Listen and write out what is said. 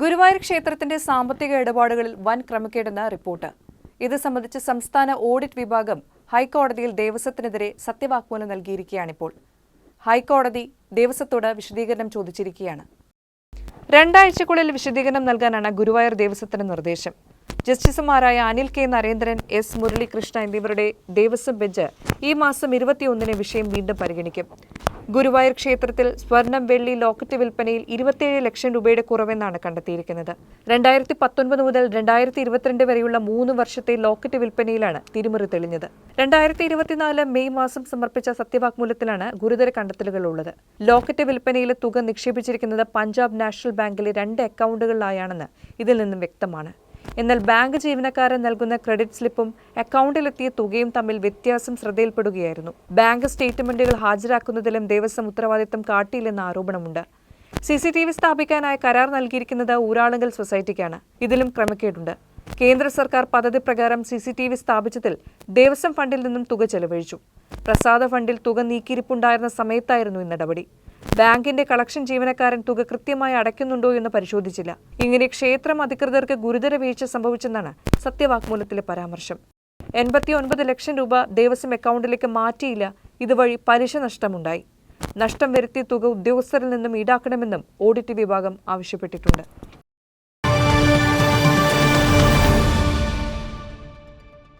ഗുരുവായൂർ ക്ഷേത്രത്തിന്റെ സാമ്പത്തിക ഇടപാടുകളിൽ വൻ ക്രമക്കേടെന്ന് റിപ്പോർട്ട്. ഇത് സംബന്ധിച്ച് സംസ്ഥാന ഓഡിറ്റ് വിഭാഗം ഹൈക്കോടതിയിൽ ദേവസ്വത്തിനെതിരെ സത്യവാങ്മൂലം നൽകിയിരിക്കുകയാണിപ്പോൾ. ഹൈക്കോടതി ദേവസ്വത്തോട് വിശദീകരണം ചോദിച്ചിരിക്കുകയാണ്. രണ്ടാഴ്ചക്കുള്ളിൽ വിശദീകരണം നൽകാനാണ് ഗുരുവായൂർ ദേവസ്വത്തിന് നിർദ്ദേശം. ജസ്റ്റിസുമാരായ അനിൽ കെ നരേന്ദ്രൻ എസ് മുരളികൃഷ്ണ എന്നിവരുടെ ദേവസ്വം ബെഞ്ച് ഈ മാസം ഇരുപത്തിയൊന്നിന് വിഷയം വീണ്ടും പരിഗണിക്കും. ഗുരുവായൂർ ക്ഷേത്രത്തിൽ സ്വർണം വെള്ളി ലോക്കറ്റ് വിൽപ്പനയിൽ ഇരുപത്തിയേഴ് ലക്ഷം രൂപയുടെ കുറവെന്നാണ് കണ്ടെത്തിയിരിക്കുന്നത്. രണ്ടായിരത്തി പത്തൊൻപത് മുതൽ രണ്ടായിരത്തി ഇരുപത്തിരണ്ട് വരെയുള്ള മൂന്ന് വർഷത്തെ ലോക്കറ്റ് വിൽപ്പനയിലാണ് തിരിമറി തെളിഞ്ഞത്. രണ്ടായിരത്തി ഇരുപത്തിനാല് മെയ് മാസം സമർപ്പിച്ച സത്യവാങ്മൂലത്തിലാണ് ഗുരുതര കണ്ടെത്തലുകൾ ഉള്ളത്. ലോക്കറ്റ് വിൽപ്പനയിലെ തുക നിക്ഷേപിച്ചിരിക്കുന്നത് പഞ്ചാബ് നാഷണൽ ബാങ്കിലെ രണ്ട് അക്കൗണ്ടുകളിലായാണെന്ന് ഇതിൽ നിന്നും വ്യക്തമാണ്. എന്നാൽ ബാങ്ക് ജീവനക്കാരൻ നൽകുന്ന ക്രെഡിറ്റ് സ്ലിപ്പും അക്കൗണ്ടിലെത്തിയ തുകയും തമ്മിൽ വ്യത്യാസം ശ്രദ്ധയിൽപ്പെടുകയായിരുന്നു. ബാങ്ക് സ്റ്റേറ്റ്മെന്റുകൾ ഹാജരാക്കുന്നതിലും ദേവസ്വം ഉത്തരവാദിത്തം കാട്ടിയില്ലെന്ന ആരോപണമുണ്ട്. സി സി ടി വി സ്ഥാപിക്കാനായി കരാർ നൽകിയിരിക്കുന്നത് ഊരാളുങ്കൽ സൊസൈറ്റിക്കാണ്. ഇതിലും ക്രമക്കേടുണ്ട്. കേന്ദ്ര സർക്കാർ പദ്ധതി പ്രകാരം സി സി ടി വി സ്ഥാപിച്ചതിൽ ദേവസ്വം ഫണ്ടിൽ നിന്നും തുക ചെലവഴിച്ചു. പ്രസാദ ഫണ്ടിൽ തുക നീക്കിയിരിപ്പുണ്ടായിരുന്ന സമയത്തായിരുന്നു ഈ നടപടി ബാങ്കിന്റെ കളക്ഷൻ ജീവനക്കാരൻ തുക കൃത്യമായി അടയ്ക്കുന്നുണ്ടോ എന്ന് പരിശോധിച്ചില്ല. ഇങ്ങനെ ക്ഷേത്രം അധികൃതർക്ക് ഗുരുതര വീഴ്ച സംഭവിച്ചെന്നാണ് സത്യവാങ്മൂലത്തിലെ പരാമർശം. എൺപത്തി ഒൻപത് ലക്ഷം രൂപ ദേവസ്വം അക്കൗണ്ടിലേക്ക് മാറ്റിയില്ല. ഇതുവഴി പലിശ നഷ്ടമുണ്ടായി. നഷ്ടം വരുത്തിയ തുക ഉദ്യോഗസ്ഥരിൽ നിന്നും ഈടാക്കണമെന്നും ഓഡിറ്റ് വിഭാഗം ആവശ്യപ്പെട്ടിട്ടുണ്ട്.